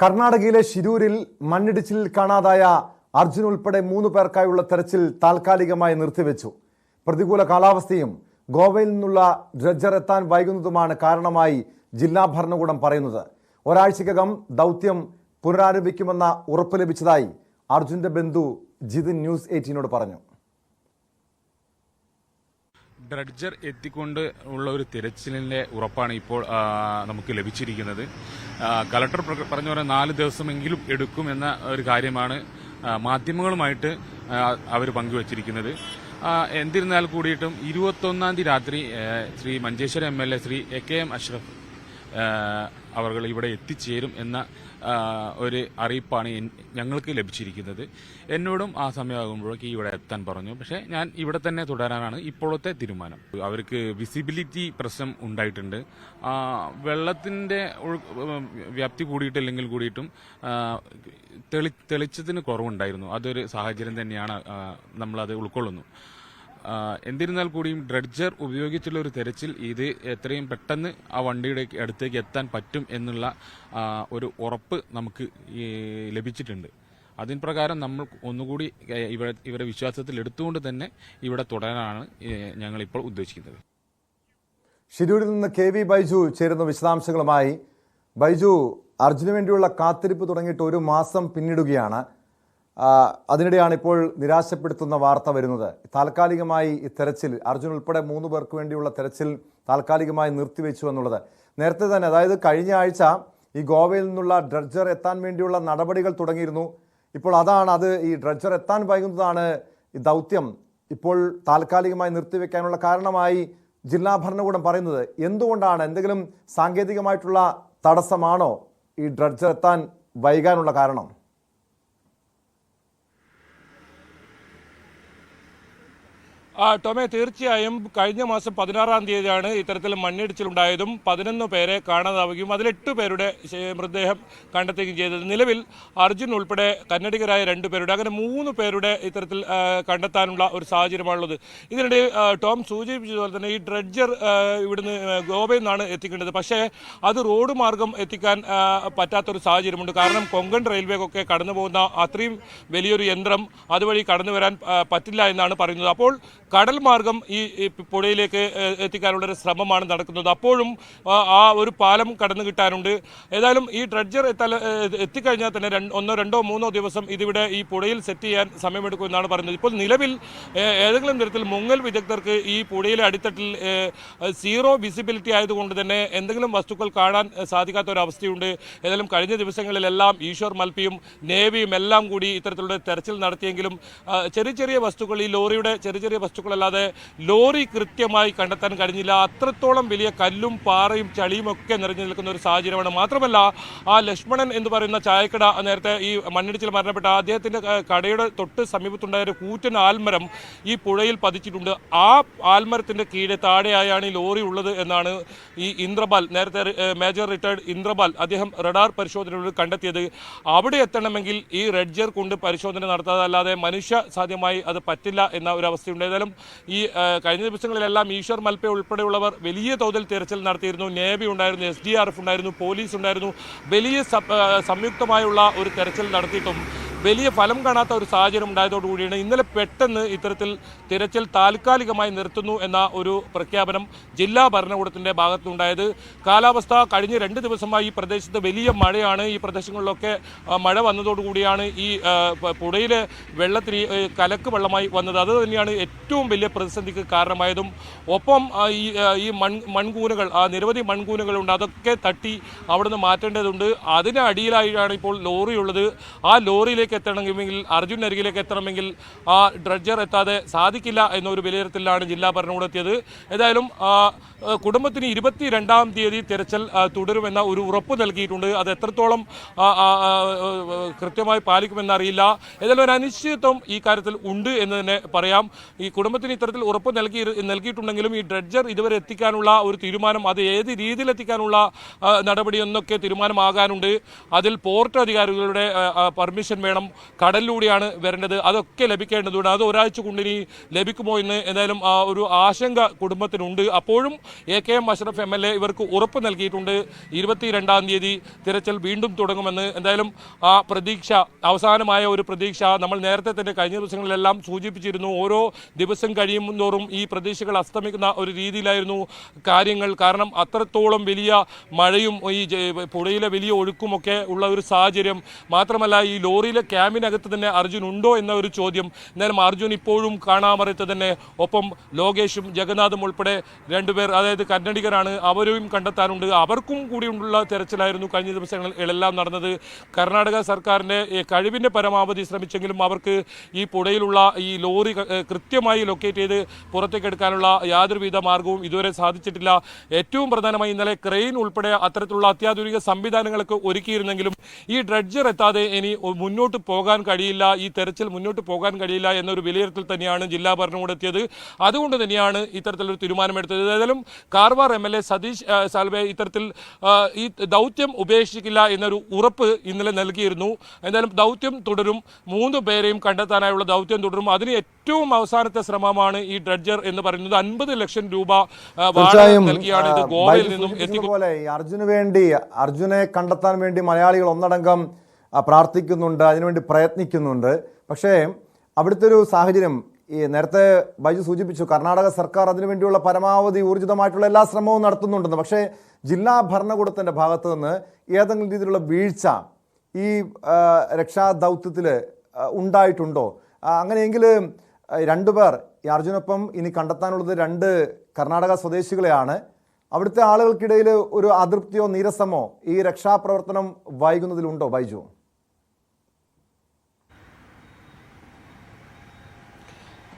കർണാടകയിലെ ശിരൂരിൽ മണ്ണിടിച്ചിൽ കാണാതായ അർജുൻ ഉൾപ്പെടെ മൂന്ന് പേർക്കായുള്ള തെരച്ചിൽ താൽക്കാലികമായി നിർത്തിവെച്ചു. പ്രതികൂല കാലാവസ്ഥയും ഗോവയിൽ നിന്നുള്ള ഡ്രഡ്ജർ എത്താൻ വൈകുന്നതുമാണ് കാരണമായി ജില്ലാ ഭരണകൂടം പറയുന്നത്. ഒരാഴ്ചക്കകം ദൗത്യം പുനരാരംഭിക്കുമെന്ന ഉറപ്പ് ലഭിച്ചതായി അർജുന്റെ ബന്ധു ജിതിൻ ന്യൂസ് എയ്റ്റീനോട് പറഞ്ഞു. ഡ്രഡ്ജർ എത്തിക്കൊണ്ട് ഉള്ള ഒരു തിരച്ചിലിന്റെ ഉറപ്പാണ് ഇപ്പോൾ നമുക്ക് ലഭിച്ചിരിക്കുന്നത്. കലക്ടർ പറഞ്ഞ പോലെ നാല് ദിവസമെങ്കിലും എടുക്കും എന്ന ഒരു കാര്യമാണ് മാധ്യമങ്ങളുമായിട്ട് അവർ പങ്കുവച്ചിരിക്കുന്നത്. എന്തിരുന്നാൽ കൂടിയിട്ടും ഇരുപത്തൊന്നാം തീയതി രാത്രി Shri Manjeshwaram M L A Shri A K M Ashraf അവർ ഇവിടെ എത്തിച്ചേരും എന്ന ഒരു അറിയിപ്പാണ് ഞങ്ങൾക്ക് ലഭിച്ചിരിക്കുന്നത്. എന്നോടും ആ സമയമാകുമ്പോഴേക്ക് ഇവിടെ എത്താൻ പറഞ്ഞു. പക്ഷേ ഞാൻ ഇവിടെ തന്നെ തുടരാനാണ് ഇപ്പോഴത്തെ തീരുമാനം. അവർക്ക് വിസിബിലിറ്റി പ്രശ്നം ഉണ്ടായിട്ടുണ്ട്. വെള്ളത്തിന്റെ വ്യാപ്തി കൂടിയിട്ടില്ലെങ്കിൽ കൂടിയിട്ടും തെളി തെളിച്ചത്തിന് കുറവുണ്ടായിരുന്നു. അതൊരു സാഹചര്യം തന്നെയാണ് നമ്മളത് ഉൾക്കൊള്ളുന്നു. എന്നിരുന്നാൽ കൂടിയും ഡ്രഡ്ജർ ഉപയോഗിച്ചുള്ള ഒരു തെരച്ചിൽ ഇത് എത്രയും പെട്ടെന്ന് ആ വണ്ടിയുടെ അടുത്തേക്ക് എത്താൻ പറ്റും എന്നുള്ള ഒരു ഉറപ്പ് നമുക്ക് ലഭിച്ചിട്ടുണ്ട്. അതിന് പ്രകാരം നമ്മൾ ഒന്നുകൂടി ഇവിടെ ഇവരെ വിശ്വാസത്തിൽ എടുത്തുകൊണ്ട് തന്നെ ഇവിടെ തുടരാനാണ് ഞങ്ങളിപ്പോൾ ഉദ്ദേശിക്കുന്നത്. ഷിരൂരിൽ നിന്ന് കെ വി ബൈജു ചേരുന്ന വിശദാംശങ്ങളുമായി. ബൈജു അർജുന് വേണ്ടിയുള്ള കാത്തിരിപ്പ് തുടങ്ങിയിട്ട് ഒരു മാസം പിന്നിടുകയാണ്. അതിനിടെയാണ് ഇപ്പോൾ നിരാശപ്പെടുത്തുന്ന വാർത്ത വരുന്നത്. താൽക്കാലികമായി ഈ തെരച്ചിൽ അർജുൻ ഉൾപ്പെടെ മൂന്ന് പേർക്ക് വേണ്ടിയുള്ള തെരച്ചിൽ താൽക്കാലികമായി നിർത്തിവെച്ചു എന്നുള്ളത്. നേരത്തെ തന്നെ അതായത് കഴിഞ്ഞ ആഴ്ച ഈ ഗോവയിൽ നിന്നുള്ള ഡ്രഡ്ജർ എത്താൻ വേണ്ടിയുള്ള നടപടികൾ തുടങ്ങിയിരുന്നു. ഇപ്പോൾ അതാണ് അത് ഈ ഡ്രഡ്ജർ എത്താൻ വൈകുന്നതാണ് ഈ ദൗത്യം ഇപ്പോൾ താൽക്കാലികമായി നിർത്തിവെക്കാനുള്ള കാരണമായി ജില്ലാ ഭരണകൂടം പറയുന്നത്. എന്തുകൊണ്ടാണ്? എന്തെങ്കിലും സാങ്കേതികമായിട്ടുള്ള തടസ്സമാണോ ഈ ഡ്രഡ്ജർ എത്താൻ വൈകാനുള്ള കാരണം? ടൊമേ തീർച്ചയായും കഴിഞ്ഞ മാസം പതിനാറാം തീയതിയാണ് ഇത്തരത്തിൽ മണ്ണിടിച്ചിലുണ്ടായതും പതിനൊന്ന് പേരെ കാണാതാവുകയും അതിൽ എട്ട് പേരുടെ മൃതദേഹം കണ്ടെത്തുകയും ചെയ്തത്. നിലവിൽ അർജുൻ ഉൾപ്പെടെ കന്നഡികരായ രണ്ട് പേരുടെ അങ്ങനെ മൂന്ന് പേരുടെ ഇത്തരത്തിൽ കണ്ടെത്താനുള്ള ഒരു സാഹചര്യമാണുള്ളത്. ഇതിനിടെ ആ, ടോം സൂചിപ്പിച്ചതുപോലെ തന്നെ ഈ ഡ്രഡ്ജർ ആ, ഇവിടുന്ന് ഗോവയിൽ നിന്നാണ് എത്തിക്കേണ്ടത്. പക്ഷേ അത് റോഡ് മാർഗം എത്തിക്കാൻ ആ, പറ്റാത്തൊരു സാഹചര്യമുണ്ട്. കാരണം കൊങ്കൺ റെയിൽവേക്കൊക്കെ കടന്നു പോകുന്ന അത്രയും വലിയൊരു യന്ത്രം അതുവഴി കടന്നു വരാൻ പറ്റില്ല എന്നാണ് പറയുന്നത്. അപ്പോൾ കടൽ മാർഗം ഈ പുഴയിലേക്ക് എത്തിക്കാനുള്ള ഒരു ശ്രമമാണ് നടക്കുന്നത്. അപ്പോഴും ആ, ഒരു പാലം കടന്നു കിട്ടാനുണ്ട്. ഏതായാലും ഈ ഡ്രഡ്ജർ എത്താൽ എത്തിക്കഴിഞ്ഞാൽ തന്നെ ഒന്നോ രണ്ടോ മൂന്നോ ദിവസം ഇതിവിടെ ഈ പുഴയിൽ സെറ്റ് ചെയ്യാൻ സമയമെടുക്കും എന്നാണ് പറയുന്നത്. ഇപ്പോൾ നിലവിൽ ഏതെങ്കിലും തരത്തിൽ മുങ്ങൽ വിദഗ്ധർക്ക് ഈ പുഴയിലെ അടിത്തട്ടിൽ സീറോ വിസിബിലിറ്റി ആയതുകൊണ്ട് തന്നെ എന്തെങ്കിലും വസ്തുക്കൾ കാണാൻ സാധിക്കാത്ത ഒരു അവസ്ഥയുണ്ട്. ഏതായാലും കഴിഞ്ഞ ദിവസങ്ങളിലെല്ലാം ഈശ്വർ മൽപ്പിയും നേവിയും എല്ലാം കൂടി ഇത്തരത്തിലുള്ള തെരച്ചിൽ നടത്തിയെങ്കിലും ചെറിയ ചെറിയ വസ്തുക്കൾ ഈ ലോറിയുടെ ചെറിയ ചെറിയ വസ്തുക്കളല്ലാതെ ലോറി കൃത്യമായി കണ്ടെത്താൻ കഴിഞ്ഞില്ല. അത്രത്തോളം വലിയ കല്ലും പാറയും ചളിയും ഒക്കെ നിറഞ്ഞു നിൽക്കുന്ന ഒരു സാഹചര്യമാണ്. മാത്രമല്ല ആ ലക്ഷ്മണൻ എന്ന് പറയുന്ന ചായക്കട നേരത്തെ ഈ മണ്ണിടിച്ചിൽ മരണപ്പെട്ട അദ്ദേഹത്തിന്റെ കടയുടെ തൊട്ട് സമീപത്തുണ്ടായ ഒരു കൂറ്റൻ ആൽമരം ഈ പുഴയിൽ പതിച്ചിട്ടുണ്ട്. ആ ആൽമരത്തിന്റെ കീഴെ താഴെയായാണ് ഈ ലോറി ഉള്ളത് എന്നാണ് ഈ ഇന്ദ്രപാൽ നേരത്തെ മേജർ റിട്ടയർഡ് ഇന്ദ്രപാൽ അദ്ദേഹം റഡാർ പരിശോധനയിലൂടെ കണ്ടെത്തിയത്. അവിടെ എത്തണമെങ്കിൽ ഈ റെഡ്ജർ കൊണ്ട് പരിശോധന നടത്താതെ അല്ലാതെ മനുഷ്യ സാധ്യമായി അത് പറ്റില്ല എന്ന ഒരു അവസ്ഥയുണ്ട്. ഏതായാലും ഈ കഴിഞ്ഞ ദിവസങ്ങളിലെല്ലാം ഈശ്വർ മൽപ്പെ ഉൾപ്പെടെയുള്ളവർ വലിയ തോതിൽ തിരച്ചിൽ നടത്തിയിരുന്നു. നേവി ഉണ്ടായിരുന്നു എസ് ഡി ആർ എഫ് ഉണ്ടായിരുന്നു പോലീസ് ഉണ്ടായിരുന്നു. വലിയ സംയുക്തമായുള്ള ഒരു തെരച്ചിൽ നടത്തിയിട്ടും വലിയ ഫലം കാണാത്ത ഒരു സാഹചര്യം ഉണ്ടായതോടുകൂടിയാണ് ഇന്നലെ പെട്ടെന്ന് ഇത്തരത്തിൽ തിരച്ചിൽ താൽക്കാലികമായി നിർത്തുന്നു എന്ന ഒരു പ്രഖ്യാപനം ജില്ലാ ഭരണകൂടത്തിന്റെ ഭാഗത്തുനിന്നുണ്ടായത്. കാലാവസ്ഥ കഴിഞ്ഞ രണ്ട് ദിവസമായി ഈ പ്രദേശത്ത് വലിയ മഴയാണ്. ഈ പ്രദേശങ്ങളിലൊക്കെ മഴ വന്നതോടുകൂടിയാണ് ഈ പുഴയിൽ വെള്ളത്തിന് കലക്ക് വെള്ളമായി വന്നത്. അത് തന്നെയാണ് ഏറ്റവും വലിയ പ്രതിസന്ധിക്ക് കാരണമായതും. ഒപ്പം ഈ ഈ മൺ മൺകൂനകൾ നിരവധി മൺകൂനകളുണ്ട്. അതൊക്കെ തട്ടി അവിടുന്ന് മാറ്റേണ്ടതുണ്ട്. അതിന് അടിയിലായിട്ടാണ് ഇപ്പോൾ ലോറിയുള്ളത്. ആ ലോറിയിലേക്ക് എത്തണമെങ്കിൽ അർജുൻ അരികിലേക്ക് എത്തണമെങ്കിൽ ആ ഡ്രഡ്ജർ എത്താതെ സാധിക്കില്ല എന്നൊരു വിലയിരുത്തലിലാണ് ജില്ലാ ഭരണകൂടം എത്തിയത് ഏതായാലും കുടുംബത്തിന് ഇരുപത്തി രണ്ടാം തീയതി തിരച്ചിൽ തുടരുമെന്ന ഒരു ഉറപ്പ് നൽകിയിട്ടുണ്ട്. അത് എത്രത്തോളം കൃത്യമായി പാലിക്കുമെന്നറിയില്ല. ഏതായാലും ഒരു അനിശ്ചിതത്വം ഈ കാര്യത്തിൽ ഉണ്ട് എന്ന് തന്നെ പറയാം. ഈ കുടുംബത്തിന് ഇത്തരത്തിൽ ഉറപ്പ് നൽകി നൽകിയിട്ടുണ്ടെങ്കിലും ഈ ഡ്രഡ്ജർ ഇതുവരെ എത്തിക്കാനുള്ള ഒരു തീരുമാനം അത് ഏത് രീതിയിൽ എത്തിക്കാനുള്ള ആ, നടപടി എന്നൊക്കെ തീരുമാനമാകാനുണ്ട്. അതിൽ പോർട്ട് അധികാരികളുടെ പെർമിഷൻ വേണം കാരണം കടലിലൂടെയാണ് വരേണ്ടത്. അതൊക്കെ ലഭിക്കേണ്ടതുണ്ട്. അത് ഒരാഴ്ച കൊണ്ടിനി ലഭിക്കുമോ എന്ന് എന്തായാലും ഒരു ആശങ്ക കുടുംബത്തിനുണ്ട്. അപ്പോഴും A K M Ashraf M L A ഇവർക്ക് ഉറപ്പ് നൽകിയിട്ടുണ്ട്. ഇരുപത്തിരണ്ടാം തീയതി തിരച്ചിൽ വീണ്ടും തുടങ്ങുമെന്ന് എന്തായാലും ആ പ്രതീക്ഷ അവസാനമായ ഒരു പ്രതീക്ഷ നമ്മൾ നേരത്തെ തന്നെ കഴിഞ്ഞ ദിവസങ്ങളിലെല്ലാം സൂചിപ്പിച്ചിരുന്നു. ഓരോ ദിവസം കഴിയും തോറും ഈ പ്രതീക്ഷകൾ അസ്തമിക്കുന്ന ഒരു രീതിയിലായിരുന്നു കാര്യങ്ങൾ. കാരണം അത്രത്തോളം വലിയ മഴയും ഈ പുഴയിലെ വലിയ ഒഴുക്കുമൊക്കെ ഉള്ള ഒരു സാഹചര്യം. മാത്രമല്ല ഈ ലോറിയിലെ ക്യാമ്പിനകത്ത് തന്നെ അർജുൻ ഉണ്ടോ എന്ന ഒരു ചോദ്യം. നേരം അർജുൻ ഇപ്പോഴും കാണാമറിയത്ത് തന്നെ ഒപ്പം ലോകേഷും ജഗന്നാഥും ഉൾപ്പെടെ രണ്ടുപേർ അതായത് കന്നഡികരാണ് അവരെയും കണ്ടെത്താനുണ്ട്. അവർക്കും കൂടിയുള്ള തെരച്ചിലായിരുന്നു കഴിഞ്ഞ ദിവസങ്ങളിലെല്ലാം നടന്നത്. കർണാടക സർക്കാരിന്റെ കഴിവിന്റെ പരമാവധി ശ്രമിച്ചെങ്കിലും അവർക്ക് ഈ പുഴയിലുള്ള ഈ ലോറി കൃത്യമായി ലൊക്കേറ്റ് ചെയ്ത് പുറത്തേക്ക് എടുക്കാനുള്ള യാതൊരുവിധ മാർഗവും ഇതുവരെ സാധിച്ചിട്ടില്ല. ഏറ്റവും പ്രധാനമായി ഇന്നലെ ക്രെയിൻ ഉൾപ്പെടെ അത്തരത്തിലുള്ള അത്യാധുനിക സംവിധാനങ്ങളൊക്കെ ഒരുക്കിയിരുന്നെങ്കിലും ഈ ഡ്രഡ്ജർ എത്താതെ ഇനി മുന്നോട്ട് പോകാൻ കഴിയില്ല ഈ തെരച്ചിൽ മുന്നോട്ട് പോകാൻ കഴിയില്ല എന്നൊരു വിലയിരുത്തൽ തന്നെയാണ് ജില്ലാ ഭരണകൂടം എത്തിയത് അതുകൊണ്ട് തന്നെയാണ് ഇത്തരത്തിലൊരു തീരുമാനമെടുത്തത്. ഏതായാലും Karwar M L A Satish Salve ഇത്തരത്തിൽ ഈ ദൗത്യം ഉപേക്ഷിക്കില്ല എന്നൊരു ഉറപ്പ് ഇന്നലെ നൽകിയിരുന്നു. എന്തായാലും ദൗത്യം തുടരും. മൂന്ന് പേരെയും കണ്ടെത്താനായുള്ള ദൗത്യം തുടരും. അതിന് ഏറ്റവും അവസാനത്തെ ശ്രമമാണ് ഈ ഡ്രഡ്ജർ എന്ന് പറയുന്നത്. അൻപത് ലക്ഷം രൂപ നൽകിയാണ് ഇത് ഗോവയിൽ നിന്നും പോലെ അർജുന് വേണ്ടി അർജുനെ കണ്ടെത്താൻ വേണ്ടി മലയാളികൾ ഒന്നടങ്കം പ്രാർത്ഥിക്കുന്നുണ്ട് അതിനുവേണ്ടി പ്രയത്നിക്കുന്നുണ്ട്. പക്ഷേ അവിടുത്തെ ഒരു സാഹചര്യം ഈ നേരത്തെ ബൈജു സൂചിപ്പിച്ചു കർണാടക സർക്കാർ അതിനുവേണ്ടിയുള്ള പരമാവധി ഊർജിതമായിട്ടുള്ള എല്ലാ ശ്രമവും നടത്തുന്നുണ്ടെന്ന്. പക്ഷേ ജില്ലാ ഭരണകൂടത്തിന്റെ ഭാഗത്ത് നിന്ന് ഏതെങ്കിലും രീതിയിലുള്ള വീഴ്ച ഈ രക്ഷാ രക്ഷാദൗത്യത്തിൽ ഉണ്ടായിട്ടുണ്ടോ? അങ്ങനെയെങ്കിൽ രണ്ടുപേർ ഈ അർജുനൊപ്പം ഇനി കണ്ടെത്താനുള്ളത് രണ്ട് കർണാടക സ്വദേശികളെയാണ്. അവിടുത്തെ ആളുകൾക്കിടയിൽ ഒരു അതൃപ്തിയോ നീരസമോ ഈ രക്ഷാപ്രവർത്തനം വൈകുന്നതിലുണ്ടോ ബൈജു?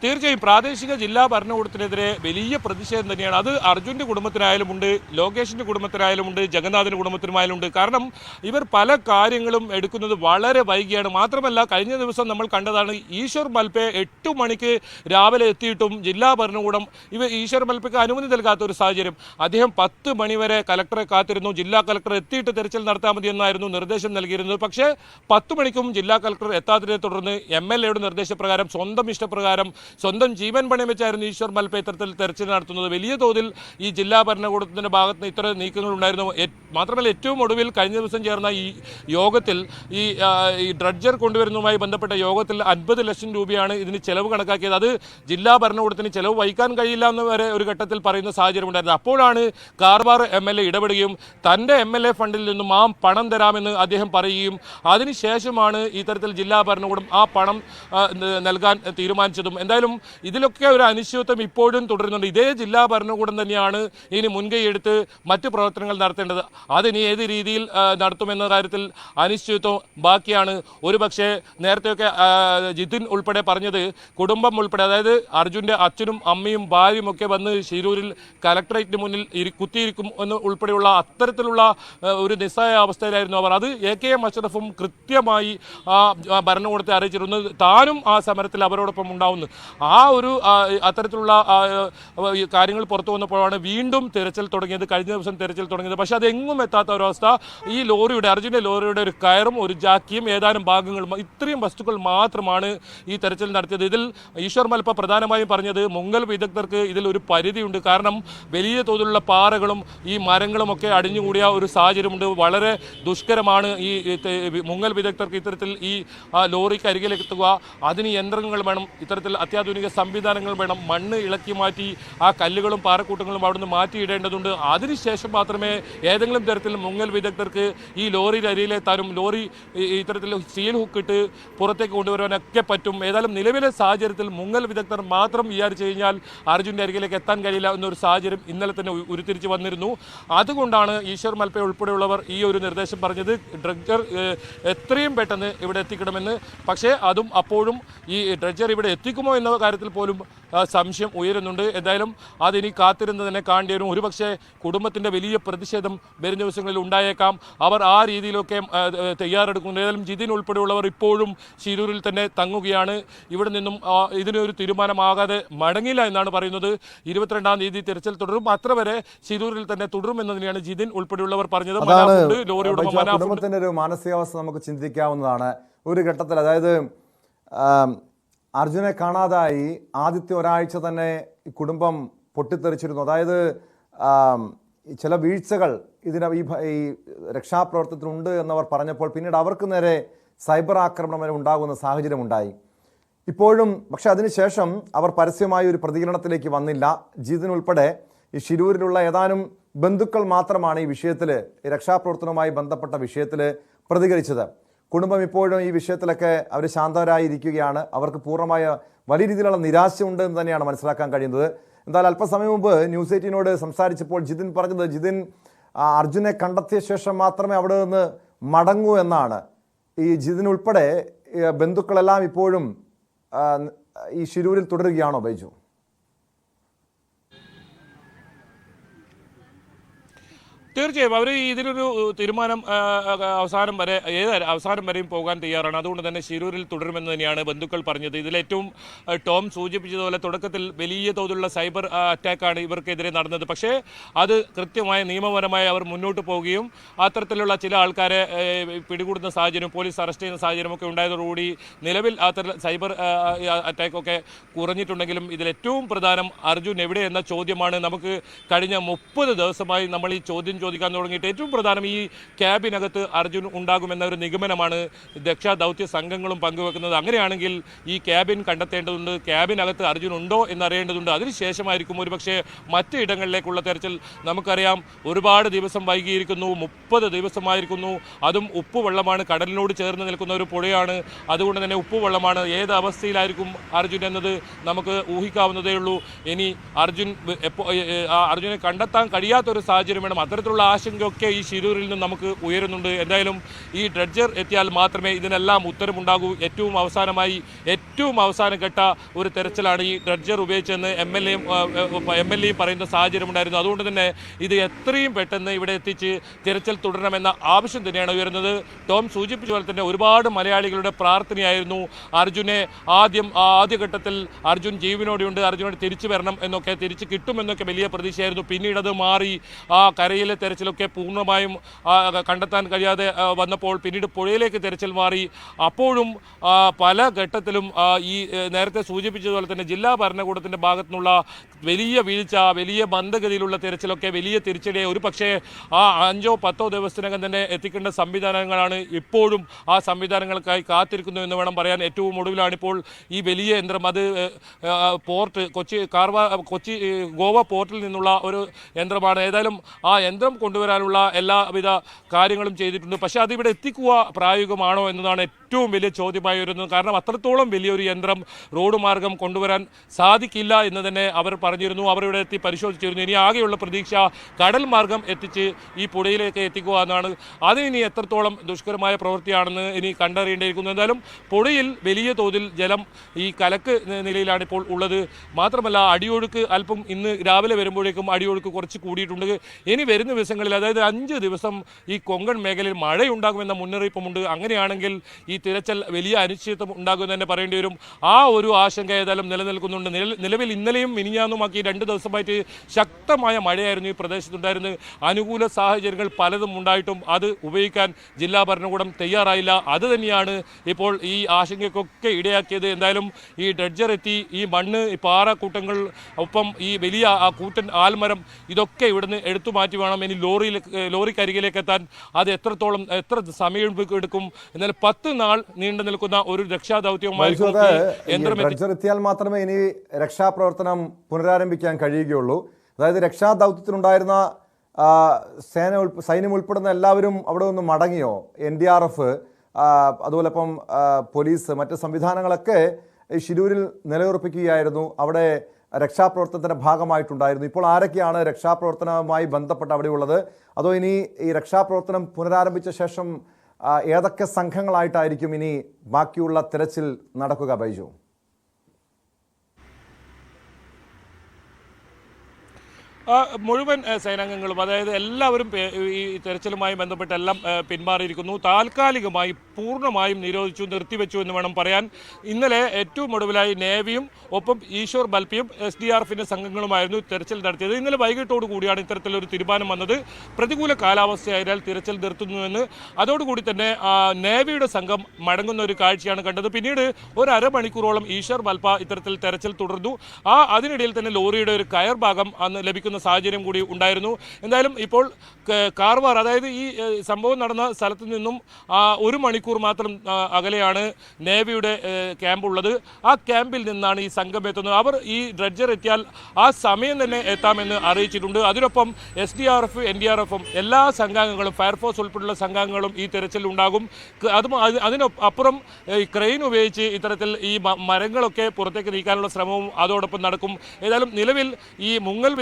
തീർച്ചയായും പ്രാദേശിക ജില്ലാ ഭരണകൂടത്തിനെതിരെ വലിയ പ്രതിഷേധം തന്നെയാണ്. അത് അർജുന്റെ കുടുംബത്തിനായാലും ഉണ്ട് ലോകേഷിന്റെ കുടുംബത്തിനായാലും ഉണ്ട് ജഗന്നാഥിന്റെ കുടുംബത്തിനുമായാലും ഉണ്ട്. കാരണം ഇവർ പല കാര്യങ്ങളും എടുക്കുന്നത് വളരെ വൈകിയാണ്. മാത്രമല്ല കഴിഞ്ഞ ദിവസം നമ്മൾ കണ്ടതാണ് ഈശ്വർ മൽപ്പെ എട്ട് മണിക്ക് രാവിലെ എത്തിയിട്ടും ജില്ലാ ഭരണകൂടം ഇവ ഈശ്വർ മൽപ്പയ്ക്ക് അനുമതി നൽകാത്ത ഒരു സാഹചര്യം. അദ്ദേഹം പത്ത് മണിവരെ കലക്ടറെ കാത്തിരുന്നു. ജില്ലാ കലക്ടർ എത്തിയിട്ട് തെരച്ചിൽ നടത്താൽ മതി എന്നായിരുന്നു നിർദ്ദേശം നൽകിയിരുന്നത്. പക്ഷേ പത്ത് മണിക്കും ജില്ലാ കലക്ടർ എത്താത്തതിനെ തുടർന്ന് എം എൽ എയുടെ നിർദ്ദേശപ്രകാരം സ്വന്തം ഇഷ്ടപ്രകാരം സ്വന്തം ജീവൻ പണയം വെച്ചായിരുന്നു ഈശ്വർ മൽപ്പ ഇത്തരത്തിൽ തെരച്ചിൽ നടത്തുന്നത്. വലിയ തോതിൽ ഈ ജില്ലാ ഭരണകൂടത്തിന്റെ ഭാഗത്ത് നിന്ന് ഇത്തരം നീക്കങ്ങൾ ഉണ്ടായിരുന്നു മാത്രമല്ല ഏറ്റവും ഒടുവിൽ കഴിഞ്ഞ ദിവസം ചേർന്ന ഈ യോഗത്തിൽ ഈ ഡ്രഡ്ജർ കൊണ്ടുവരുന്നതുമായി ബന്ധപ്പെട്ട യോഗത്തിൽ അൻപത് ലക്ഷം രൂപയാണ് ഇതിന് ചെലവ് കണക്കാക്കിയത്. അത് ജില്ലാ ഭരണകൂടത്തിന് ചെലവ് വഹിക്കാൻ കഴിയില്ല എന്ന് വരെ ഒരു ഘട്ടത്തിൽ പറയുന്ന സാഹചര്യം ഉണ്ടായിരുന്നു. അപ്പോഴാണ് കാർവാർ എം എൽ എ ഇടപെടുകയും തന്റെ എം എൽ എ ഫണ്ടിൽ നിന്നും ആ പണം തരാമെന്ന് അദ്ദേഹം പറയുകയും അതിനുശേഷമാണ് ഇത്തരത്തിൽ ജില്ലാ ഭരണകൂടം ആ പണം നൽകാൻ തീരുമാനിച്ചതും. എന്തായാലും ഇതിലൊക്കെ ഒരു അനിശ്ചിതത്വം ഇപ്പോഴും തുടരുന്നുണ്ട്. ഇതേ ജില്ലാ ഭരണകൂടം തന്നെയാണ് ഇനി മുൻകൈയെടുത്ത് മറ്റ് പ്രവർത്തനങ്ങൾ നടത്തേണ്ടത്. അതിനി ഏത് രീതിയിൽ നടത്തുമെന്ന കാര്യത്തിൽ അനിശ്ചിതത്വം ബാക്കിയാണ്. ഒരു പക്ഷേ നേരത്തെയൊക്കെ ജിതിൻ ഉൾപ്പെടെ പറഞ്ഞത് കുടുംബം ഉൾപ്പെടെ അതായത് അർജുന്റെ അച്ഛനും അമ്മയും ഭാര്യയും ഒക്കെ വന്ന് ശിരൂരിൽ കലക്ടറേറ്റിന് മുന്നിൽ ഇരി കുത്തിയിരിക്കും എന്ന് ഉൾപ്പെടെയുള്ള അത്തരത്തിലുള്ള ഒരു നിസ്സായ അവസ്ഥയിലായിരുന്നു അവർ. അത് എ കെ എം അഷ്റഫും കൃത്യമായി ഭരണകൂടത്തെ അറിയിച്ചിരുന്നു താനും ആ സമരത്തിൽ അവരോടൊപ്പം ഉണ്ടാവുന്നു. ആ ഒരു അത്തരത്തിലുള്ള കാര്യങ്ങൾ പുറത്തു വന്നപ്പോഴാണ് വീണ്ടും തിരച്ചിൽ തുടങ്ങിയത് കഴിഞ്ഞ ദിവസം തിരച്ചിൽ തുടങ്ങിയത്. പക്ഷേ അതെങ്ങും എത്താത്ത ഒരവസ്ഥ. ഈ ലോറിയുടെ അർജുന്റെ ലോറിയുടെ ഒരു കയറും ഒരു ജാക്കിയും ഏതാനും ഭാഗങ്ങളും ഇത്രയും വസ്തുക്കൾ മാത്രമാണ് ഈ തെരച്ചിൽ നടത്തിയത്. ഇതിൽ ഈശ്വർ മൽപ്പ പ്രധാനമായും പറഞ്ഞത് മുങ്ങൽ വിദഗ്ധർക്ക് ഇതിൽ ഒരു പരിധിയുണ്ട്. കാരണം വലിയ തോതിലുള്ള പാറകളും ഈ മരങ്ങളും ഒക്കെ അടിഞ്ഞുകൂടിയ ഒരു സാഹചര്യമുണ്ട്. വളരെ ദുഷ്കരമാണ് ഈ മുങ്ങൽ വിദഗ്ധർക്ക് ഇത്തരത്തിൽ ഈ ലോറിക്ക് അരികിലെത്തുക. അതിന് യന്ത്രങ്ങൾ വേണം. ഇത്തരത്തിൽ അത്യാധുനിക സംവിധാനങ്ങൾ വേണം. മണ്ണ് ഇളക്കി മാറ്റി ആ കല്ലുകളും പാറക്കൂട്ടങ്ങളും അവിടുന്ന് മാറ്റിയിടേണ്ടതുണ്ട്. അതിനുശേഷം മാത്രമേ ഏതെങ്കിലും തരത്തിൽ മുങ്ങൽ വിദഗ്ധർക്ക് ഈ ലോറിയുടെ തരും ലോറി ഇത്തരത്തിൽ സ്റ്റീൽ ഹുക്കിട്ട് പുറത്തേക്ക് കൊണ്ടുവരാനൊക്കെ പറ്റും. ഏതായാലും നിലവിലെ സാഹചര്യത്തിൽ മുങ്ങൽ വിദഗ്ധർ മാത്രം വിചാരിച്ചു കഴിഞ്ഞാൽ അർജുന്റെ അരികിലേക്ക് എത്താൻ കഴിയില്ല എന്നൊരു സാഹചര്യം ഇന്നലെ തന്നെ ഉരുത്തിരിച്ച് വന്നിരുന്നു. അതുകൊണ്ടാണ് ഈശ്വർ മൽപ്പ ഉൾപ്പെടെയുള്ളവർ ഈ ഒരു നിർദ്ദേശം പറഞ്ഞത്. ഡ്രഡ്ജർ എത്രയും പെട്ടെന്ന് ഇവിടെ എത്തിക്കണമെന്ന്. പക്ഷേ അതും അപ്പോഴും ഈ ഡ്രഡ്ജർ ഇവിടെ എത്തിക്കുമോ എന്ന കാര്യത്തിൽ പോലും സംശയം ഉയരുന്നുണ്ട്. എന്തായാലും അതിനി കാത്തിരുന്നതിനെ കാണേണ്ടി വരും ഒരുപക്ഷെ കുടുംബത്തിന്റെ വലിയ പ്രതിഷേധം വരും ദിവസങ്ങളിൽ ഉണ്ടായേക്കാം. അവർ ആ രീതിയിലൊക്കെ തയ്യാറെടുക്കുന്നു. ഏതായാലും ജിതിൻ ഉൾപ്പെടെയുള്ളവർ ഇപ്പോഴും ശിരൂരിൽ തന്നെ തങ്ങുകയാണ്. ഇവിടെ നിന്നും ഇതിനൊരു തീരുമാനമാകാതെ മടങ്ങില്ല എന്നാണ് പറയുന്നത്. ഇരുപത്തിരണ്ടാം തീയതി തിരച്ചിൽ തുടരും. അത്ര വരെ ശിരൂരിൽ തന്നെ തുടരുമെന്നതിനെയാണ് ജിതിൻ ഉൾപ്പെടെയുള്ളവർ പറഞ്ഞത്. ലോറിയുടെ ഒരു മാനസികാവസ്ഥ നമുക്ക് ചിന്തിക്കാവുന്നതാണ്. ഒരു ഘട്ടത്തിൽ അതായത് അർജുനെ കാണാതായി ആദ്യത്തെ ഒരാഴ്ച തന്നെ കുടുംബം പൊട്ടിത്തെറിച്ചിരുന്നു. അതായത് ചില വീഴ്ചകൾ ഇതിന് ഈ രക്ഷാപ്രവർത്തനത്തിനുണ്ട് എന്നവർ പറഞ്ഞപ്പോൾ പിന്നീട് അവർക്ക് നേരെ സൈബർ ആക്രമണം വരെ ഉണ്ടാകുന്ന സാഹചര്യമുണ്ടായി ഇപ്പോഴും പക്ഷെ അതിനുശേഷം അവർ പരസ്യമായ ഒരു പ്രതികരണത്തിലേക്ക് വന്നില്ല. ജീതൻ ഈ ഷിരൂരിലുള്ള ഏതാനും ബന്ധുക്കൾ മാത്രമാണ് ഈ വിഷയത്തിൽ രക്ഷാപ്രവർത്തനവുമായി ബന്ധപ്പെട്ട വിഷയത്തിൽ പ്രതികരിച്ചത്. കുടുംബം ഇപ്പോഴും ഈ വിഷയത്തിലൊക്കെ അവർ ശാന്തരായിരിക്കുകയാണ്. അവർക്ക് പൂർണമായ വലിയ രീതിയിലുള്ള നിരാശയുണ്ട് എന്ന് തന്നെയാണ് മനസ്സിലാക്കാൻ കഴിയുന്നത്. എന്തായാലും അല്പസമയം മുമ്പ് ന്യൂസ് എയ്റ്റീനോട് സംസാരിച്ചപ്പോൾ ജിതിൻ പറഞ്ഞത് ജിതിൻ അർജുനെ കണ്ടെത്തിയ ശേഷം മാത്രമേ അവിടെ നിന്ന് മടങ്ങൂ എന്നാണ്. ഈ ജിതിൻ ഉൾപ്പെടെ ബന്ധുക്കളെല്ലാം ഇപ്പോഴും ഈ ഷിരൂരിൽ തുടരുകയാണോ ബൈജു? തീർച്ചയായും അവർ ഇതിലൊരു തീരുമാനം അവസാനം വരെ ഏത് അവസാനം വരെയും പോകാൻ തയ്യാറാണ്. അതുകൊണ്ട് തന്നെ ശിരൂരിൽ തുടരുമെന്ന് തന്നെയാണ് ബന്ധുക്കൾ പറഞ്ഞത്. ഇതിലേറ്റവും ടോം സൂചിപ്പിച്ചതുപോലെ തുടക്കത്തിൽ വലിയ തോതിലുള്ള സൈബർ അറ്റാക്കാണ് ഇവർക്കെതിരെ നടന്നത്. പക്ഷേ അത് കൃത്യമായ നിയമപരമായി അവർ മുന്നോട്ട് പോവുകയും അത്തരത്തിലുള്ള ചില ആൾക്കാരെ പിടികൂടുന്ന സാഹചര്യം പോലീസ് അറസ്റ്റ് ചെയ്യുന്ന സാഹചര്യമൊക്കെ ഉണ്ടായതോടുകൂടി നിലവിൽ അത്തരം സൈബർ അറ്റാക്കൊക്കെ കുറഞ്ഞിട്ടുണ്ടെങ്കിലും ഇതിലേറ്റവും പ്രധാനം അർജുൻ എവിടെ എന്ന ചോദ്യമാണ്. നമുക്ക് കഴിഞ്ഞ മുപ്പത് ദിവസമായി നമ്മൾ ഈ ചോദ്യം ചോദിക്കാൻ തുടങ്ങിയിട്ട് ഏറ്റവും പ്രധാനം ഈ ക്യാബിനകത്ത് അർജുൻ ഉണ്ടാകുമെന്ന ഒരു നിഗമനമാണ് രക്ഷാ ദൗത്യ സംഘങ്ങളും പങ്കുവെക്കുന്നത്. അങ്ങനെയാണെങ്കിൽ ഈ ക്യാബിൻ കണ്ടെത്തേണ്ടതുണ്ട് ക്യാബിനകത്ത് അർജുൻ ഉണ്ടോ എന്നറിയേണ്ടതുണ്ട്. അതിനുശേഷമായിരിക്കും ഒരുപക്ഷെ മറ്റ് ഇടങ്ങളിലേക്കുള്ള തെരച്ചിൽ. നമുക്കറിയാം ഒരുപാട് ദിവസം വൈകിയിരിക്കുന്നു മുപ്പത് ദിവസമായിരിക്കുന്നു. അതും ഉപ്പുവെള്ളമാണ് കടലിനോട് ചേർന്ന് നിൽക്കുന്ന ഒരു പുഴയാണ്. അതുകൊണ്ട് തന്നെ ഉപ്പുവെള്ളമാണ് ഏത് അവസ്ഥയിലായിരിക്കും അർജുൻ എന്നത് നമുക്ക് ഊഹിക്കാവുന്നതേ ഉള്ളൂ ഇനി അർജുൻ വ- എപ്പോ ഏ, ഏ, ആ അർജുനെ കണ്ടെത്താൻ കഴിയാത്തൊരു സാഹചര്യം വേണം. അത്തരത്തിലുള്ള ആശങ്കയൊക്കെ ഈ ശിരൂരിൽ നിന്ന് നമുക്ക് ഉയരുന്നുണ്ട്. എന്തായാലും ഈ ഡ്രഡ്ജർ എത്തിയാൽ മാത്രമേ ഇതിനെല്ലാം ഉത്തരവുണ്ടാകൂ. ഏറ്റവും അവസാനമായി ഏറ്റവും അവസാനം ഘട്ട ഒരു തെരച്ചിലാണ് ഈ ഡ്രഡ്ജർ ഉപയോഗിച്ചെന്ന് എം എൽ എയും എം എൽ എയും പറയുന്ന സാഹചര്യം ഉണ്ടായിരുന്നു. അതുകൊണ്ട് തന്നെ ഇത് എത്രയും പെട്ടെന്ന് ഇവിടെ എത്തിച്ച് തിരച്ചിൽ തുടരണമെന്ന ആവശ്യം തന്നെയാണ് ഉയരുന്നത്. ടോം സൂചിപ്പിച്ച പോലെ തന്നെ ഒരുപാട് മലയാളികളുടെ പ്രാർത്ഥനയായിരുന്നു. അർജുനെ ആദ്യം ആദ്യഘട്ടത്തിൽ അർജുൻ ജീവനോടെയുണ്ട്. അർജുനോട് തിരിച്ചു വരണം എന്നൊക്കെ തിരിച്ചു കിട്ടുമെന്നൊക്കെ വലിയ പ്രതീക്ഷയായിരുന്നു. പിന്നീട് അത് മാറി ആ കരയിലെ തെരച്ചിലൊക്കെ പൂർണമായും കണ്ടെത്താൻ കഴിയാതെ വന്നപ്പോൾ പിന്നീട് പുഴയിലേക്ക് തെരച്ചിൽ മാറി. അപ്പോഴും പല ഘട്ടത്തിലും ഈ നേരത്തെ സൂചിപ്പിച്ചതുപോലെ തന്നെ ജില്ലാ ഭരണകൂടത്തിന്റെ ഭാഗത്തുനിന്നുള്ള വലിയ വീഴ്ച വലിയ മന്ദഗതിയിലുള്ള തെരച്ചിലൊക്കെ വലിയ തിരിച്ചടിയെ ഒരു പക്ഷേ ആ അഞ്ചോ പത്തോ ദിവസത്തിനകം തന്നെ എത്തിക്കേണ്ട സംവിധാനങ്ങളാണ് ഇപ്പോഴും ആ സംവിധാനങ്ങൾക്കായി കാത്തിരിക്കുന്നു എന്ന് വേണം പറയാൻ. ഏറ്റവും ഒടുവിലാണിപ്പോൾ ഈ വലിയ യന്ത്രം. അത് പോർട്ട് കൊച്ചി കാർവാ കൊച്ചി ഗോവ പോർട്ടിൽ നിന്നുള്ള ഒരു യന്ത്രമാണ്. ഏതായാലും ആ യന്ത്രം കൊണ്ടുവരാനുള്ള എല്ലാവിധ കാര്യങ്ങളും ചെയ്തിട്ടുണ്ട്. പക്ഷേ അതിവിടെ എത്തിക്കുക പ്രായോഗികമാണോ എന്നതാണ് ഏറ്റവും വലിയ ചോദ്യമായി വരുന്നത്. കാരണം അത്രത്തോളം വലിയൊരു യന്ത്രം റോഡ് മാർഗം കൊണ്ടുവരാൻ സാധിക്കില്ല എന്ന് തന്നെ അവർ പറഞ്ഞിരുന്നു. അവർ ഇവിടെ എത്തി പരിശോധിച്ചിരുന്നു. ഇനി ആകെയുള്ള പ്രതീക്ഷ കടൽ മാർഗം എത്തിച്ച് ഈ പുഴയിലേക്ക് എത്തിക്കുക എന്നാണ്. അത് ഇനി എത്രത്തോളം ദുഷ്കരമായ പ്രവൃത്തിയാണെന്ന് ഇനി കണ്ടറിയേണ്ടിയിരിക്കുന്നു. എന്തായാലും പുഴയിൽ വലിയ തോതിൽ ജലം ഈ കലക്ക് നിലയിലാണ് ഇപ്പോൾ ഉള്ളത്. മാത്രമല്ല അടിയൊഴുക്ക് അല്പം ഇന്ന് രാവിലെ വരുമ്പോഴേക്കും അടിയൊഴുക്ക് കുറച്ച് കൂടിയിട്ടുണ്ട്. ഇനി വരുന്ന ദിവസങ്ങളിൽ അതായത് അഞ്ച് ദിവസം ഈ കൊങ്കൺ മേഖലയിൽ മഴയുണ്ടാകുമെന്ന മുന്നറിയിപ്പുമുണ്ട്. അങ്ങനെയാണെങ്കിൽ ഈ തിരച്ചൽ വലിയ അനിശ്ചിതത്വം ഉണ്ടാകുമെന്ന് തന്നെ പറയേണ്ടി വരും. ആ ഒരു ആശങ്ക ഏതായാലും നിലനിൽക്കുന്നുണ്ട്. നില- നിലവിൽ ഇന്നലെയും മിനിഞ്ഞാന്നുമാക്കി രണ്ട് ദിവസമായിട്ട് ശക്തമായ മഴയായിരുന്നു ഈ പ്രദേശത്തുണ്ടായിരുന്നത്. അനുകൂല സാഹചര്യങ്ങൾ പലതും ഉണ്ടായിട്ടും അത് ഉപയോഗിക്കാൻ ജില്ലാ ഭരണകൂടം തയ്യാറായില്ല. അത് തന്നെയാണ് ഇപ്പോൾ ഈ ആശങ്കയ്ക്കൊക്കെ ഇടയാക്കിയത്. എന്തായാലും ഈ ഡ്രഡ്ജർ എത്തി ഈ മണ്ണ് ഈ പാറക്കൂട്ടങ്ങൾ ഒപ്പം ഈ വലിയ ആ കൂറ്റൻ ആൽമരം ഇതൊക്കെ ഇവിടുന്ന് എടുത്തു മാറ്റി വേണം. ലോറിയിൽ ലോറിക്കരികിലേക്ക് എത്താൻ അത് എത്രത്തോളം എത്ര സമയം എടുക്കും? എന്നാൽ പത്ത് നാൾ നീണ്ടു നിൽക്കുന്ന ഒരു രക്ഷാദൗത്യവുമായി ബൈജു അത് ഈ യന്ത്രം എത്തി ഡ്രഡ്ജർ എത്തിയാൽ മാത്രമേ ഇനി രക്ഷാപ്രവർത്തനം പുനരാരംഭിക്കാൻ കഴിയുകയുള്ളൂ. അതായത് രക്ഷാദൗത്യത്തിനുണ്ടായിരുന്ന സേന ഉൾ സൈന്യം ഉൾപ്പെടുന്ന എല്ലാവരും അവിടെ നിന്ന് മടങ്ങിയോ? എൻ ഡി ആർ എഫ് അതുപോലെ ഇപ്പം പോലീസ് മറ്റ് സംവിധാനങ്ങളൊക്കെ ഈ ഷിരൂരിൽ നിലയുറപ്പിക്കുകയായിരുന്നു. അവിടെ രക്ഷാപ്രവർത്തനത്തിന്റെ ഭാഗമായിട്ടുണ്ടായിരുന്നു. ഇപ്പോൾ ആരൊക്കെയാണ് രക്ഷാപ്രവർത്തനവുമായി ബന്ധപ്പെട്ട് അവിടെയുള്ളത്? അതോ ഇനി ഈ രക്ഷാപ്രവർത്തനം പുനരാരംഭിച്ച ശേഷം ഏതൊക്കെ സംഘങ്ങളായിട്ടായിരിക്കും ഇനി ബാക്കിയുള്ള തിരച്ചിൽ നടക്കുക ബൈജു? മുഴുവൻ സേനാംഗങ്ങളും അതായത് എല്ലാവരും ഈ തെരച്ചിലുമായി ബന്ധപ്പെട്ട് എല്ലാം പിന്മാറിയിരിക്കുന്നു. താൽക്കാലികമായി പൂർണമായും നിരോധിച്ചു നിർത്തിവെച്ചു എന്ന് വേണം പറയാൻ. ഇന്നലെ ഏറ്റവും ഒടുവിലായി നേവിയും ഒപ്പം ഈശ്വർ ബൽപ്പിയും എസ് ഡി ആർ എഫിന്റെ സംഘങ്ങളുമായിരുന്നു തെരച്ചിൽ നടത്തിയത്. ഇന്നലെ വൈകിട്ടോടു കൂടിയാണ് ഇത്തരത്തിലൊരു തീരുമാനം വന്നത്. പ്രതികൂല കാലാവസ്ഥയായാൽ തിരച്ചിൽ നിർത്തുന്നുവെന്ന്. അതോടുകൂടി തന്നെ നേവിയുടെ സംഘം മടങ്ങുന്ന ഒരു കാഴ്ചയാണ് കണ്ടത്. പിന്നീട് ഒരു അരമണിക്കൂറോളം ഈശ്വർ ബൽപ്പ ഇത്തരത്തിൽ തെരച്ചിൽ തുടർന്നു. ആ അതിനിടയിൽ തന്നെ ലോറിയുടെ ഒരു കയർ ഭാഗം അന്ന് ലഭിക്കുന്ന. സാഹചര്യം കൂടി ഉണ്ടായിരുന്നു. എന്തായാലും ഇപ്പോൾ കാർവാർ അതായത് ഈ സംഭവം നടന്ന സ്ഥലത്ത് നിന്നും ഒരു മണിക്കൂർ മാത്രം അകലെയാണ് നേവിയുടെ ക്യാമ്പ് ഉള്ളത്. ആ ക്യാമ്പിൽ നിന്നാണ് ഈ സംഘം എത്തുന്നത്. അവർ ഈ ഡ്രഡ്ജർ എത്തിയാൽ ആ സമയം തന്നെ എത്താമെന്ന് അറിയിച്ചിട്ടുണ്ട്. അതിനൊപ്പം S D R F N D R എഫും എല്ലാ സംഘാംഗങ്ങളും ഫയർഫോഴ്സ് ഉൾപ്പെടെയുള്ള സംഘാംഗങ്ങളും ഈ തെരച്ചിൽ ഉണ്ടാകും. അതും അത് അതിനപ്പുറം ഈ ക്രെയിൻ ഉപയോഗിച്ച് ഇത്തരത്തിൽ ഈ മരങ്ങളൊക്കെ പുറത്തേക്ക് നീക്കാനുള്ള ശ്രമവും അതോടൊപ്പം നടക്കും. ഏതായാലും നിലവിൽ ഈ മുങ്ങൽ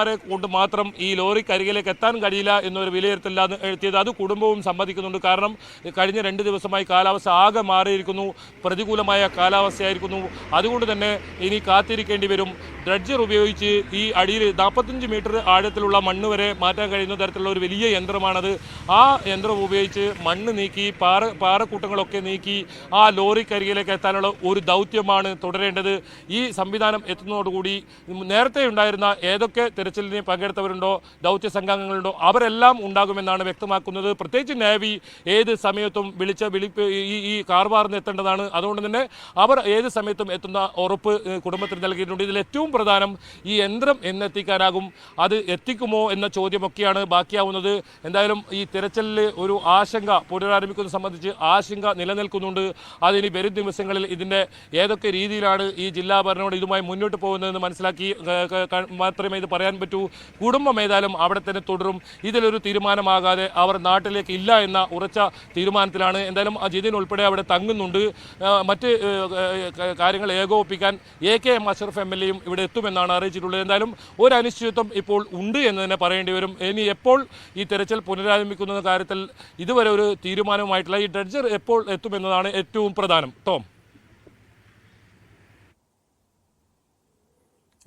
വിദഗ്ധന്മാരെ കൊണ്ട് മാത്രം ഈ ലോറി ലോറിക്കരികിലേക്ക് എത്താൻ കഴിയില്ല എന്നൊരു വിലയിരുത്തലാണ് എത്തിയത് അത് കുടുംബവും സമ്മതിക്കുന്നുണ്ട്. കാരണം കഴിഞ്ഞ രണ്ട് ദിവസമായി കാലാവസ്ഥ ആകെ മാറിയിരിക്കുന്നു. പ്രതികൂലമായ കാലാവസ്ഥയായിരിക്കുന്നു. അതുകൊണ്ട് തന്നെ ഇനി കാത്തിരിക്കേണ്ടി വരും. ഡ്രഡ്ജർ ഉപയോഗിച്ച് ഈ അടിയിൽ നാൽപ്പത്തഞ്ച് മീറ്റർ ആഴത്തിലുള്ള മണ്ണ് വരെ മാറ്റാൻ കഴിയുന്ന തരത്തിലുള്ള ഒരു വലിയ യന്ത്രമാണത്. ആ യന്ത്രം ഉപയോഗിച്ച് മണ്ണ് നീക്കി പാറ പാറക്കൂട്ടങ്ങളൊക്കെ നീക്കി ആ ലോറി ലോറിക്കരികിലേക്ക് എത്താനുള്ള ഒരു ദൗത്യമാണ് തുടരേണ്ടത്. ഈ സംവിധാനം എത്തുന്നതോടുകൂടി നേരത്തെ ഉണ്ടായിരുന്ന ഏതൊക്കെ തെരച്ചിലിന് പങ്കെടുത്തവരുണ്ടോ? ദൗത്യ സംഘാംഗങ്ങളുണ്ടോ അവരെല്ലാം ഉണ്ടാകുമെന്നാണ് വ്യക്തമാക്കുന്നത്. പ്രത്യേകിച്ച് നേവി ഏത് സമയത്തും വിളിച്ച വിളിപ്പ് ഈ ഈ കാർവാറിന് എത്തേണ്ടതാണ്. അതുകൊണ്ട് തന്നെ അവർ ഏത് സമയത്തും എത്തുന്ന ഉറപ്പ് കുടുംബത്തിന് നൽകിയിട്ടുണ്ട്. ഇതിൽ ഏറ്റവും പ്രധാനം ഈ യന്ത്രം എന്നെത്തിക്കാനാകും. അത് എത്തിക്കുമോ എന്ന ചോദ്യമൊക്കെയാണ് ബാക്കിയാവുന്നത്. എന്തായാലും ഈ തിരച്ചിലിൽ ഒരു ആശങ്ക പുനരാരംഭിക്കുന്നത് സംബന്ധിച്ച് ആശങ്ക നിലനിൽക്കുന്നുണ്ട്. അതിനി വരും ദിവസങ്ങളിൽ ഇതിന്റെ ഏതൊക്കെ രീതിയിലാണ് ഈ ജില്ലാ ഭരണകൂടം ഇതുമായി മുന്നോട്ട് പോകുന്നതെന്ന് മനസ്സിലാക്കി മാത്രമേ ഇത് പറയാൻ പറ്റൂ. കുടുംബം ഏതായാലും അവിടെ തന്നെ തുടരും. ഇതിലൊരു തീരുമാനമാകാതെ അവർ നാട്ടിലേക്ക് ഇല്ല എന്ന ഉറച്ച തീരുമാനത്തിലാണ്. എന്തായാലും അജിതിൻ ഉൾപ്പെടെ അവിടെ തങ്ങുന്നുണ്ട്. മറ്റ് കാര്യങ്ങൾ ഏകോപിപ്പിക്കാൻ A K M Ashraf M L എയും ഇവിടെ എത്തുമെന്നാണ് അറിയിച്ചിട്ടുള്ളത്. എന്തായാലും ഒരു അനിശ്ചിതത്വം ഇപ്പോൾ ഉണ്ട് എന്ന് തന്നെ പറയേണ്ടി വരും. ഇനി എപ്പോൾ ഈ തെരച്ചിൽ പുനരാരംഭിക്കുന്ന കാര്യത്തിൽ ഇതുവരെ ഒരു തീരുമാനവുമായിട്ടില്ല. ഈ ഡ്രഡ്ജർ എപ്പോൾ എത്തുമെന്നതാണ് ഏറ്റവും പ്രധാനം. ടോം.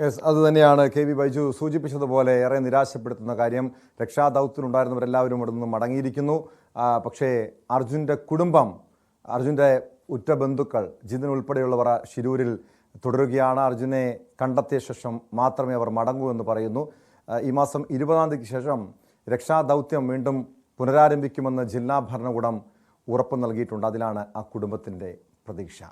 യെസ് അത് തന്നെയാണ് കെ വി ബൈജു സൂചിപ്പിച്ചതുപോലെ ഏറെ നിരാശപ്പെടുത്തുന്ന കാര്യം. രക്ഷാദൗത്യത്തിലുണ്ടായിരുന്നവരെല്ലാവരും ഇവിടെ നിന്ന് മടങ്ങിയിരിക്കുന്നു. പക്ഷേ അർജുന്റെ കുടുംബം അർജുന്റെ ഉറ്റ ബന്ധുക്കൾ ജിതിൻ ഉൾപ്പെടെയുള്ളവർ ശിരൂരിൽ തുടരുകയാണ്. അർജുനെ കണ്ടെത്തിയ ശേഷം മാത്രമേ അവർ മടങ്ങൂ എന്ന് പറയുന്നു. ഈ മാസം ഇരുപതാം തീയതിക്ക് ശേഷം രക്ഷാദൗത്യം വീണ്ടും പുനരാരംഭിക്കുമെന്ന് ജില്ലാ ഭരണകൂടം ഉറപ്പ് നൽകിയിട്ടുണ്ട്. അതിലാണ് ആ കുടുംബത്തിന്റെ പ്രതീക്ഷ.